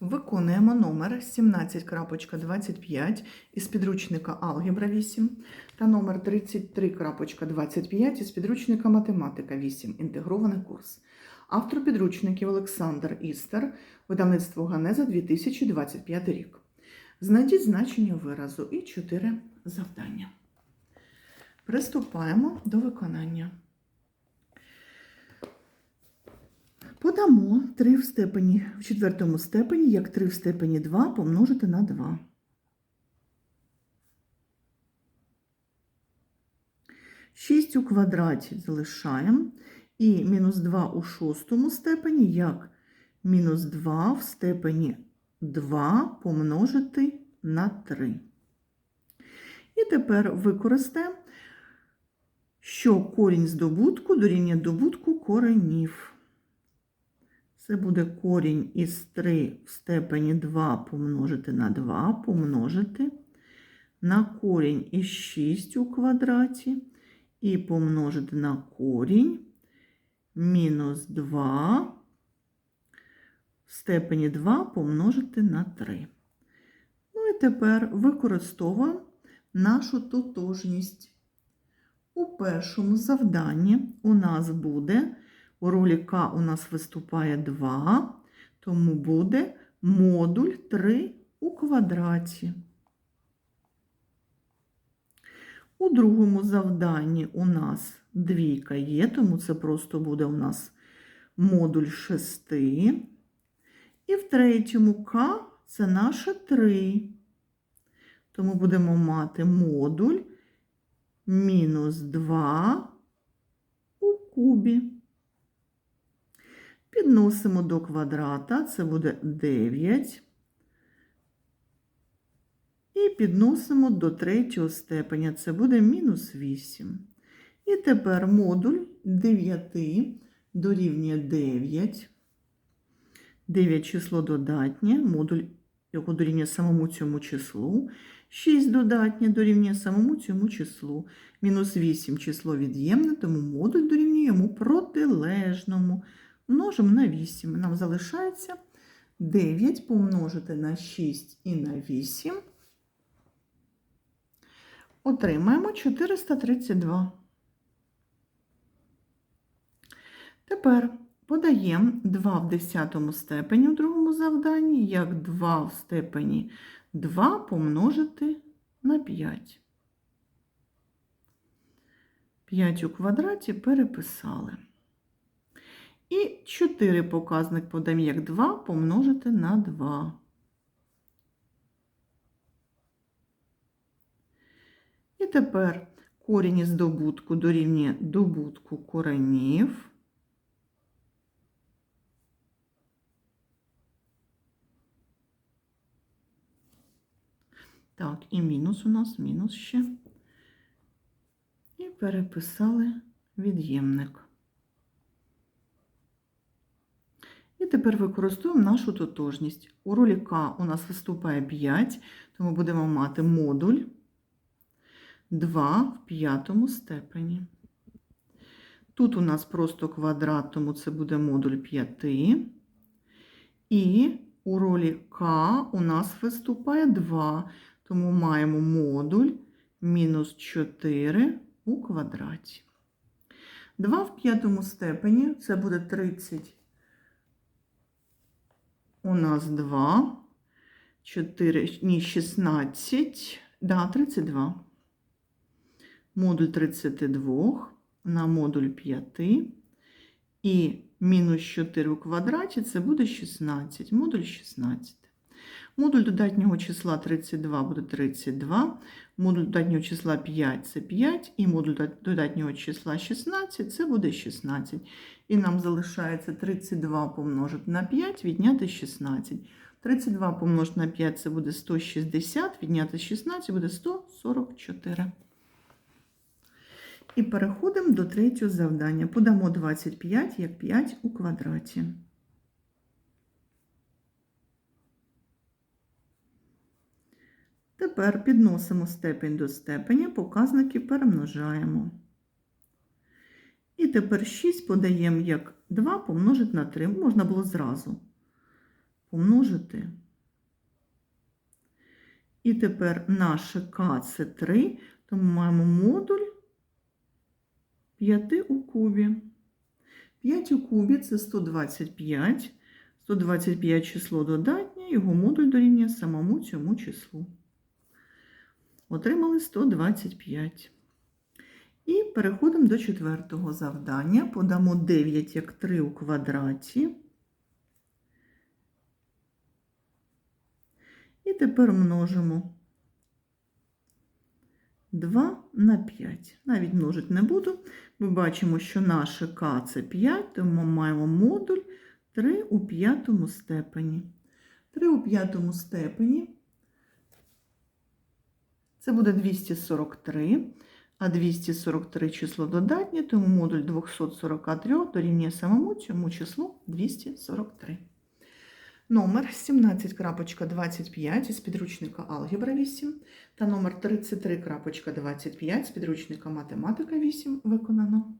Виконуємо номер 17.25 із підручника Алгебра 8 та номер 33.25 із підручника Математика 8. Інтегрований курс. Автор підручників Олександр Істер, видавництво Ганеза 2025 рік. Знайдіть значення виразу і 4 завдання. Приступаємо до виконання. Подамо 3 в степені в четвертому степені, як 3 в степені 2 помножити на 2. Шість у квадраті залишаємо. І мінус 2 у шостому степені, як мінус 2 в степені 2 помножити на 3. І тепер використаємо, що корінь з добутку дорівнює добутку коренів. Це буде корінь із 3 в степені 2 помножити на 2 помножити на корінь із 6 у квадраті і помножити на корінь мінус 2 в степені 2 помножити на 3. Ну і тепер використовуємо нашу тотожність. У першому завданні у нас буде у ролі К у нас виступає 2, тому буде модуль 3 у квадраті. У другому завданні у нас двійка є, тому це просто буде у нас модуль 6. І в третьому К це наше 3. Тому будемо мати модуль мінус 2 у кубі. Підносимо до квадрата, це буде 9. І підносимо до третього степеня, це буде мінус 8. І тепер модуль 9 дорівнює 9. 9 число додатнє, модуль, його дорівнює самому цьому числу. 6 додатнє дорівнює самому цьому числу. Мінус 8 число від'ємне, тому модуль дорівнює йому протилежному. Множимо на 8. Нам залишається 9 помножити на 6 і на 8. Отримаємо 432. Тепер подаємо 2 в 10 степені у другому завданні, як 2 в степені 2 помножити на 5. 5 у квадраті переписали. І 4 показник подаємо як 2 помножити на 2. І тепер корінь із добутку дорівнює добутку коренів. Так, і мінус у нас, мінус ще. І переписали від'ємник. І тепер використовуємо нашу тотожність. У ролі К у нас виступає 5, тому будемо мати модуль 2 в п'ятому степені. Тут у нас просто квадрат, тому це буде модуль 5. І у ролі К у нас виступає 2, тому маємо модуль мінус 4 у квадраті. 2 в п'ятому степені це буде 30. У нас 2, 4, ні, 16, да, 32. Модуль 32 на модуль 5. І мінус 4 у квадраті це буде 16. Модуль 16. Модуль додатнього числа 32 буде 32. Модуль додатнього числа 5 це 5. І модуль додатнього числа 16 це буде 16. І нам залишається 32 помножити на 5, відняти 16. 32 помножити на 5 це буде 160, відняти 16 буде 144. І переходимо до третього завдання. Подамо 25 як 5 у квадраті. Тепер підносимо степень до степеня, показники перемножаємо. І тепер 6 подаємо як 2 помножити на 3. Можна було зразу помножити. І тепер наше К це 3, тому маємо модуль 5 у кубі. 5 у кубі це 125. 125 число додатнє, його модуль дорівнює самому цьому числу. Отримали 125. І переходимо до четвертого завдання. Подамо 9 як 3 у квадраті. І тепер множимо 2 на 5. Навіть множити не буду. Ми бачимо, що наше К це 5, тому ми маємо модуль 3 у п'ятому степені. 3 у п'ятому степені це буде 243, а 243 число додатнє, тому модуль 243 дорівнює самому цьому числу 243. Номер 17.25 із підручника Алгебра 8 та номер 33.25 з підручника Математика 8 виконано.